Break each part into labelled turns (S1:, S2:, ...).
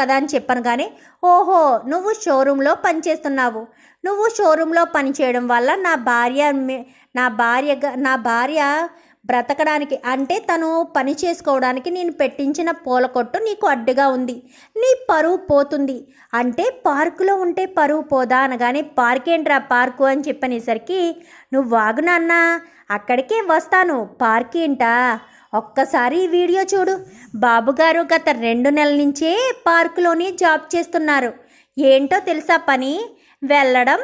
S1: కదా అని చెప్పాను కానీ ఓహో నువ్వు షోరూంలో పనిచేస్తున్నావు. నువ్వు షోరూంలో పనిచేయడం వల్ల నా భార్య నా భార్యగా నా భార్య బ్రతకడానికి అంటే తను పని చేసుకోవడానికి నేను పెట్టించిన పూల కొట్టు నీకు అడ్డుగా ఉంది. నీ పరువు పోతుంది. అంటే పార్కులో ఉంటే పరువు పోదా అనగానే పార్కేంట్రా పార్కు అని చెప్పనేసరికి నువ్వు వాగునా అక్కడికే వస్తాను. పార్కేంటా? ఒక్కసారి ఈ వీడియో చూడు. బాబుగారు గత రెండు నెలల నుంచే పార్కులోనే జాబ్ చేస్తున్నారు. ఏంటో తెలుసా పని? వెళ్ళడం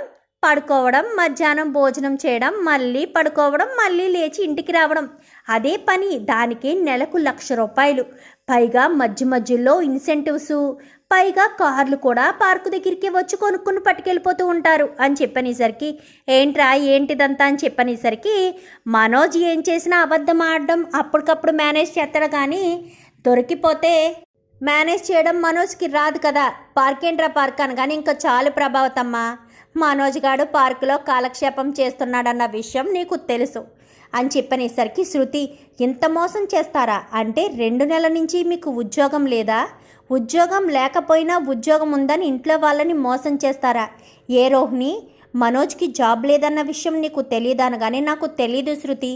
S1: పడుకోవడం మధ్యాహ్నం భోజనం చేయడం మళ్ళీ పడుకోవడం మళ్ళీ లేచి ఇంటికి రావడం. అదే పని దానికి నెలకు లక్ష రూపాయలు. పైగా మధ్య మధ్యలో ఇన్సెంటివ్స్ పైగా కార్లు కూడా పార్కు దగ్గరికి వచ్చి కొనుక్కుని పట్టుకెళ్ళిపోతూ ఉంటారు అని చెప్పనేసరికి ఏంట్రా ఏంటిదంతా? అని చెప్పనేసరికి మనోజ్ ఏం చేసినా అబద్ధం ఆడడం అప్పటికప్పుడు మేనేజ్ చేస్తాడు కానీ దొరికిపోతే మేనేజ్ చేయడం మనోజ్కి రాదు కదా. పార్కేంట్రా పార్క్ అనగానే ఇంకా చాలు ప్రభావతమ్మ. మనోజ్ గాడు పార్కులో కాలక్షేపం చేస్తున్నాడన్న విషయం నీకు తెలుసు. అని చెప్పనేసరికి శృతి ఇంత మోసం చేస్తారా? అంటే రెండు నెలల నుంచి మీకు ఉద్యోగం లేదా? ఉద్యోగం లేకపోయినా ఉద్యోగం ఉందని ఇంట్లో వాళ్ళని మోసం చేస్తారా? ఏ రోహిణి మనోజ్కి జాబ్ లేదన్న విషయం నీకు తెలియదు అనగానే నాకు తెలీదు శృతి.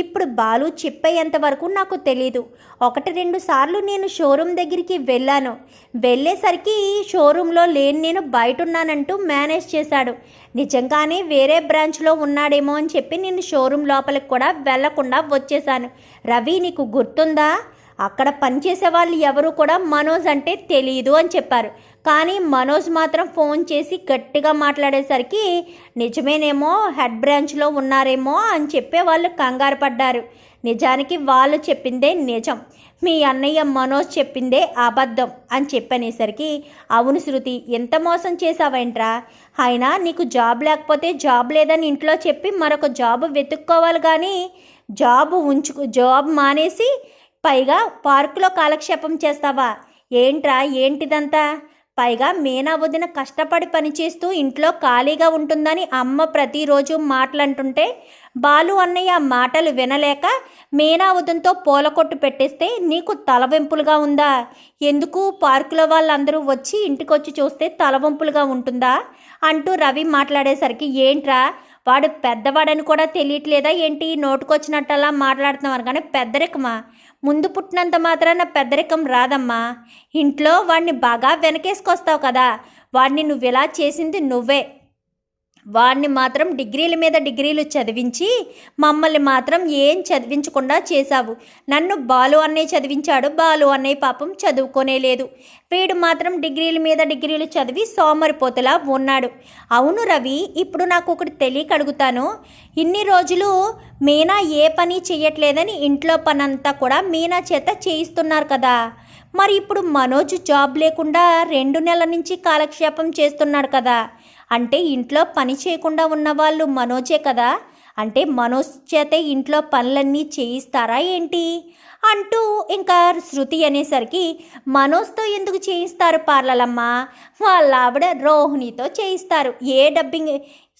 S1: ఇప్పుడు బాలు చెప్పేంత వరకు నాకు తెలీదు. ఒకటి రెండు సార్లు నేను షోరూమ్ దగ్గరికి వెళ్ళాను. వెళ్ళేసరికి షోరూంలో లేని నేను బయట ఉన్నానంటూ మేనేజ్ చేశాడు. నిజంగానే వేరే బ్రాంచ్లో ఉన్నాడేమో అని చెప్పి నేను షోరూమ్ లోపలికి కూడా వెళ్ళకుండా వచ్చేసాను రవి నీకు గుర్తుందా? అక్కడ పనిచేసే వాళ్ళు ఎవరు కూడా మనోజ్ అంటే తెలియదు అని చెప్పారు. కానీ మనోజ్ మాత్రం ఫోన్ చేసి గట్టిగా మాట్లాడేసరికి నిజమేనేమో హెడ్ బ్రాంచ్లో ఉన్నారేమో అని చెప్పే వాళ్ళు కంగారు పడ్డారు. నిజానికి వాళ్ళు చెప్పిందే నిజం. మీ అన్నయ్య మనోజ్ చెప్పిందే అబద్ధం అని చెప్పనేసరికి అవును శృతి ఎంత మోసం చేసావేంట్రా అయినా నీకు జాబ్ లేకపోతే జాబ్ లేదని ఇంట్లో చెప్పి మరొక జాబ్ వెతుక్కోవాలి కానీ జాబ్ ఉంచు జాబ్ మానేసి పైగా పార్కులో కాలక్షేపం చేస్తావా? ఏంట్రా ఏంటిదంతా? పైగా మీనా వదిన కష్టపడి పనిచేస్తూ ఇంట్లో ఖాళీగా ఉంటుందని అమ్మ ప్రతిరోజు మాటలంటుంటే బాలు అన్నయ్య మాటలు వినలేక మీనా వదినతో పూలకొట్టు పెట్టేస్తే నీకు తలవెంపులుగా ఉందా? ఎందుకు పార్కులో వాళ్ళందరూ వచ్చి ఇంటికొచ్చి చూస్తే తలవంపులుగా ఉంటుందా? అంటూ రవి మాట్లాడేసరికి ఏంట్రా? వాడు పెద్దవాడని కూడా తెలియట్లేదా ఏంటి? నోటుకొచ్చినట్టలా మాట్లాడుతున్నారు. కానీ పెద్దరికమా? ముందు పుట్టినంత మాత్రాన పెద్దరికం రాదమ్మా. ఇంట్లో వాడిని బాగా వెనకేసుకొస్తావు కదా. వాడిని నువ్వు ఇలా చేసింది నువ్వే. వాడిని మాత్రం డిగ్రీల మీద డిగ్రీలు చదివించి మమ్మల్ని మాత్రం ఏం చదివించకుండా చేశావు. నన్ను బాలు అన్నయ్య చదివించాడు. బాలు అన్నయ్య పాపం చదువుకోనే లేదు. వీడు మాత్రం డిగ్రీల మీద డిగ్రీలు చదివి సోమరిపోతులా ఉన్నాడు. అవును రవి ఇప్పుడు నాకు ఒకటి తెలియక అడుగుతాను. ఇన్ని రోజులు మీనా ఏ పని చేయట్లేదని ఇంట్లో పనంతా కూడా మీనా చేత చేయిస్తున్నారు కదా. మరి ఇప్పుడు మనోజ్ జాబ్ లేకుండా రెండు నెలల నుంచి కాలక్షేపం చేస్తున్నాడు కదా. అంటే ఇంట్లో పని చేయకుండా ఉన్న వాళ్ళు మనోజే కదా. అంటే మనోజ్ చేతే ఇంట్లో పనులన్నీ చేయిస్తారా ఏంటి? అంటూ ఇంకా శృతి అనేసరికి మనోజ్తో ఎందుకు చేయిస్తారు పార్లలమ్మ? వాళ్ళ ఆవిడ రోహిణితో చేయిస్తారు. ఏ డబ్బింగ్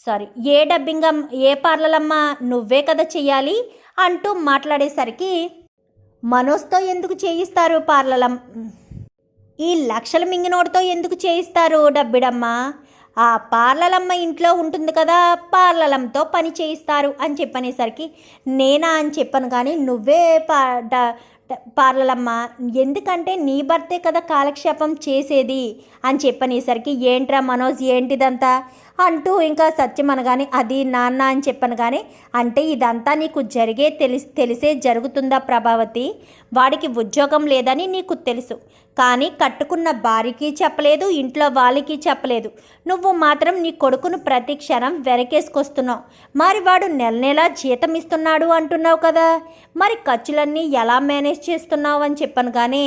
S1: సారీ ఏ డబ్బింగ్ ఏ పార్లలమ్మ నువ్వే కదా చెయ్యాలి అంటూ మాట్లాడేసరికి మనోజ్తో ఎందుకు చేయిస్తారు పార్లలం? ఈ లక్షల మింగినోడితో ఎందుకు చేయిస్తారు డబ్బిడమ్మ? ఆ పార్లలమ్మ ఇంట్లో ఉంటుంది కదా పార్లలంతో పని చేయిస్తారు అని చెప్పనేసరికి నేనా అని చెప్పను కానీ నువ్వే పా డ- పార్లలమ్మ ఎందుకంటే నీ భర్తే కదా కాలక్షేపం చేసేది? అని చెప్పనేసరికి ఏంట్రా మనోజ్ ఏంటిదంతా? అంటూ ఇంకా సత్యం అనగానే అది నాన్న అని చెప్పను కానీ అంటే ఇదంతా నీకు జరిగే తెలిసి తెలిసే జరుగుతుందా ప్రభావతి? వాడికి ఉద్యోగం లేదని నీకు తెలుసు. కానీ కట్టుకున్న భార్యకి చెప్పలేదు ఇంట్లో వాళ్ళకి చెప్పలేదు. నువ్వు మాత్రం నీ కొడుకును ప్రతి క్షణం వెరకేసుకొస్తున్నావు మరి వాడు నెల నెలా జీతం ఇస్తున్నాడు అంటున్నావు కదా? మరి ఖర్చులన్నీ ఎలా మేనేజ్ చేస్తున్నావు అని చెప్పాను. కానీ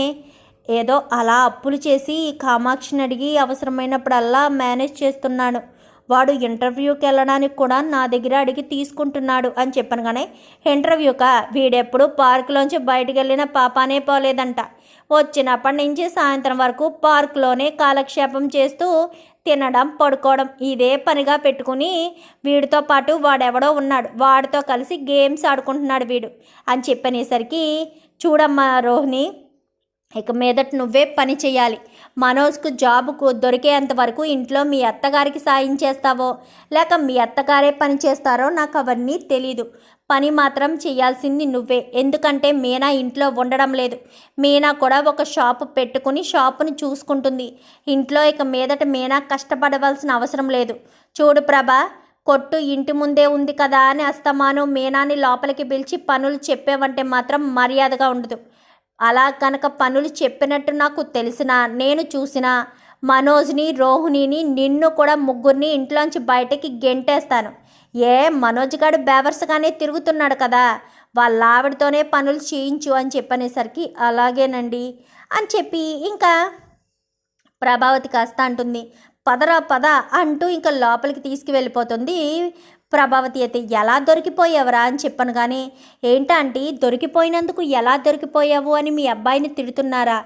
S1: ఏదో అలా అప్పులు చేసి కామాక్షిని అడిగి అవసరమైనప్పుడల్లా మేనేజ్ చేస్తున్నాడు. వాడు ఇంటర్వ్యూకి వెళ్ళడానికి కూడా నా దగ్గర అడిగి తీసుకుంటున్నాడు అని చెప్పాను. కానీ ఇంటర్వ్యూకా? వీడెప్పుడు పార్కులోంచి బయటకు వెళ్ళిన పాపానే పోలేదంట. వచ్చినప్పటి నుంచి సాయంత్రం వరకు పార్క్లోనే కాలక్షేపం చేస్తూ తినడం పడుకోవడం ఇదే పనిగా పెట్టుకుని వీడితో పాటు వాడెవడో ఉన్నాడు. వాడితో కలిసి గేమ్స్ ఆడుకుంటున్నాడు వీడు అని చెప్పనేసరికి చూడమ్మా రోహిణి ఇక మీదట నువ్వే పని చేయాలి మనోజ్కు జాబ్కు దొరికేంత వరకు ఇంట్లో మీ అత్తగారికి సాయం చేస్తావో లేక మీ అత్తగారే పని చేస్తారో నాకు అవన్నీ తెలీదు. పని మాత్రం చేయాల్సింది నువ్వే. ఎందుకంటే మీనా ఇంట్లో ఉండడం లేదు. మీనా కూడా ఒక షాపు పెట్టుకుని షాపుని చూసుకుంటుంది. ఇంట్లో ఇక మీదట మీనా కష్టపడవలసిన అవసరం లేదు. చూడు ప్రభా కొట్టు ఇంటి ముందే ఉంది కదా అని అస్తమాను మీనాని లోపలికి పిలిచి పనులు చెప్పేవంటే మాత్రం మర్యాదగా ఉండదు. అలా కనుక పనులు చెప్పినట్టు నాకు తెలిసిన నేను చూసిన మనోజ్ని రోహిణిని నిన్ను కూడా ముగ్గురిని ఇంట్లోంచి బయటకి గెంటేస్తాను. ఏ మనోజ్ గారు బేవర్స్గానే తిరుగుతున్నాడు కదా వాళ్ళ ఆవిడతోనే పనులు చేయించు అని చెప్పనేసరికి అలాగేనండి అని చెప్పి ఇంకా ప్రభావతి కాస్త అంటుంది. పదరా పద అంటూ ఇంకా లోపలికి తీసుకువెళ్ళిపోతుంది. ప్రభావతి అయితే ఎలా దొరికిపోయావరా? అని చెప్పను కానీ ఏంటంటే దొరికిపోయినందుకు ఎలా దొరికిపోయావు? అని మీ అబ్బాయిని తిడుతున్నారా?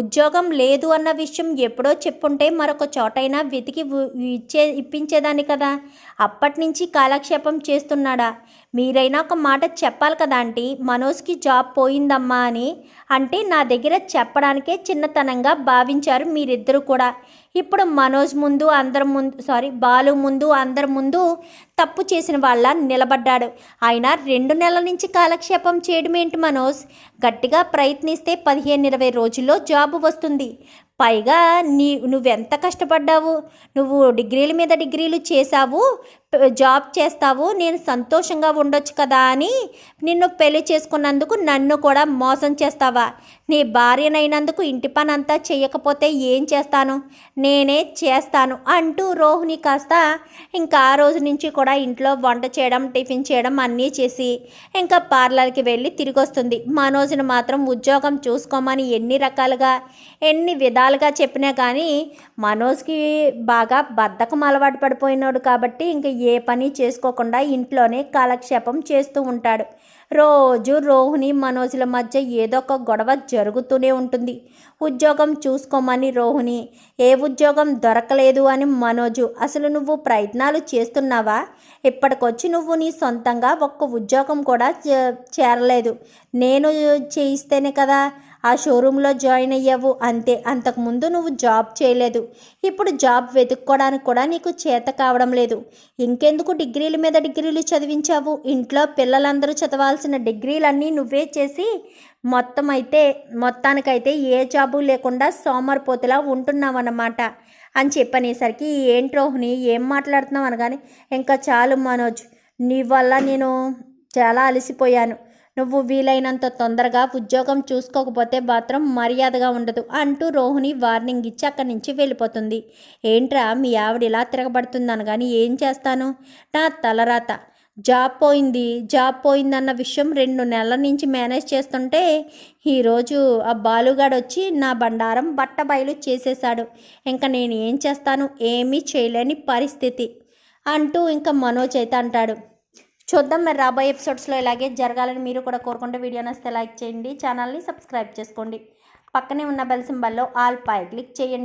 S1: ఉద్యోగం లేదు అన్న విషయం ఎప్పుడో చెప్పుంటే మరొక చోటైనా వెతికి ఇచ్చే ఇప్పించేదాన్ని కదా. అప్పటి నుంచి కాలక్షేపం చేస్తున్నాడా? మీరైనా ఒక మాట చెప్పాలి కదా ఆంటీ. మనోజ్కి జాబ్ పోయిందమ్మా అని. అంటే నా దగ్గర చెప్పడానికే చిన్నతనంగా భావించారు మీరిద్దరూ కూడా. ఇప్పుడు మనోజ్ ముందు అందరి ముందు సారీ బాలు ముందు అందరి ముందు తప్పు చేసిన వాళ్ళ నిలబడ్డాడు. ఆయన రెండు నెలల నుంచి కాలక్షేపం చేయడం ఏంటి మనోజ్? గట్టిగా ప్రయత్నిస్తే పదిహేను ఇరవై రోజుల్లో జాబ్ వస్తుంది. పైగా నీ నువ్వెంత కష్టపడ్డావు? నువ్వు డిగ్రీల మీద డిగ్రీలు చేసావు జాబ్ చేస్తావు నేను సంతోషంగా ఉండొచ్చు కదా అని నిన్ను పెళ్ళి చేసుకున్నందుకు నన్ను కూడా మోసం చేస్తావా? నీ భార్యనైనందుకు ఇంటి పని అంతా చేయకపోతే ఏం చేస్తాను? నేనే చేస్తాను అంటూ రోహిణి కాస్త ఇంకా ఆ రోజు నుంచి కూడా ఇంట్లో వంట చేయడం టిఫిన్ చేయడం అన్నీ చేసి ఇంకా పార్లర్కి వెళ్ళి తిరిగి వస్తుంది మనోజ్ని మాత్రం ఉద్యోగం చూసుకోమని ఎన్ని రకాలుగా ఎన్ని విధాలుగా చెప్పినా కానీ మనోజ్కి బాగా బద్ధకం అలవాటు పడిపోయినాడు కాబట్టి ఇంకా ఏ పని చేసుకోకుండా ఇంట్లోనే కాలక్షేపం చేస్తూ ఉంటాడు. రోజు రోహిణి మనోజ్ల మధ్య ఏదో ఒక గొడవ జరుగుతూనే ఉంటుంది. ఉద్యోగం చూసుకోమని రోహిణి ఏ ఉద్యోగం దొరకలేదు అని మనోజు అసలు నువ్వు ప్రయత్నాలు చేస్తున్నావా? ఇప్పటికొచ్చి నువ్వు నీ సొంతంగా ఒక్క ఉద్యోగం కూడా చే- చేరలేదు. నేను చేయిస్తేనే కదా ఆ షోరూంలో జాయిన్ అయ్యావు అంతే అంతకుముందు నువ్వు జాబ్ చేయలేదు. ఇప్పుడు జాబ్ వెతుక్కోవడానికి కూడా నీకు చేత కావడం లేదు. ఇంకెందుకు డిగ్రీల మీద డిగ్రీలు చదివించావు? ఇంట్లో పిల్లలందరూ చదవాల్సిన డిగ్రీలన్నీ నువ్వే చేసి మొత్తం అయితే మొత్తానికైతే ఏ జాబు లేకుండా సోమరిపోతులా ఉంటున్నావన్నమాట. అని చెప్పనేసరికి ఏంటి రోహిణి ఏం మాట్లాడుతున్నావు అనగానే ఇంకా చాలు మనోజ్ నీ వల్ల నేను చాలా అలసిపోయాను. నువ్వు వీలైనంత తొందరగా ఉద్యోగం చూసుకోకపోతే మాత్రం మర్యాదగా ఉండదు అంటూ రోహిణి వార్నింగ్ ఇచ్చి అక్కడి నుంచి వెళ్ళిపోతుంది. ఏంట్రా మీ ఆవిడ ఇలా తిరగబడుతుందని కానీ ఏం చేస్తాను? నా తలరాత. జాబ్ పోయింది జాబ్ పోయిందన్న విషయం రెండు నెలల నుంచి మేనేజ్ చేస్తుంటే ఈరోజు ఆ బాలుగాడు వచ్చి నా బండారం బట్ట బయలు చేసేశాడు. ఇంకా నేను ఏం చేస్తాను? ఏమీ చేయలేని పరిస్థితి అంటూ ఇంకా మనోజ్ అయితే అంటాడు. చూద్దాం మరి రాబోయే ఎపిసోడ్స్లో ఇలాగే జరగాలని మీరు కూడా కోరుకుంటే వీడియో నస్తే లైక్ చేయండి ఛానల్ని సబ్స్క్రైబ్ చేసుకోండి. పక్కనే ఉన్న బెల్ సింబల్లో ఆల్ పై క్లిక్ చేయండి.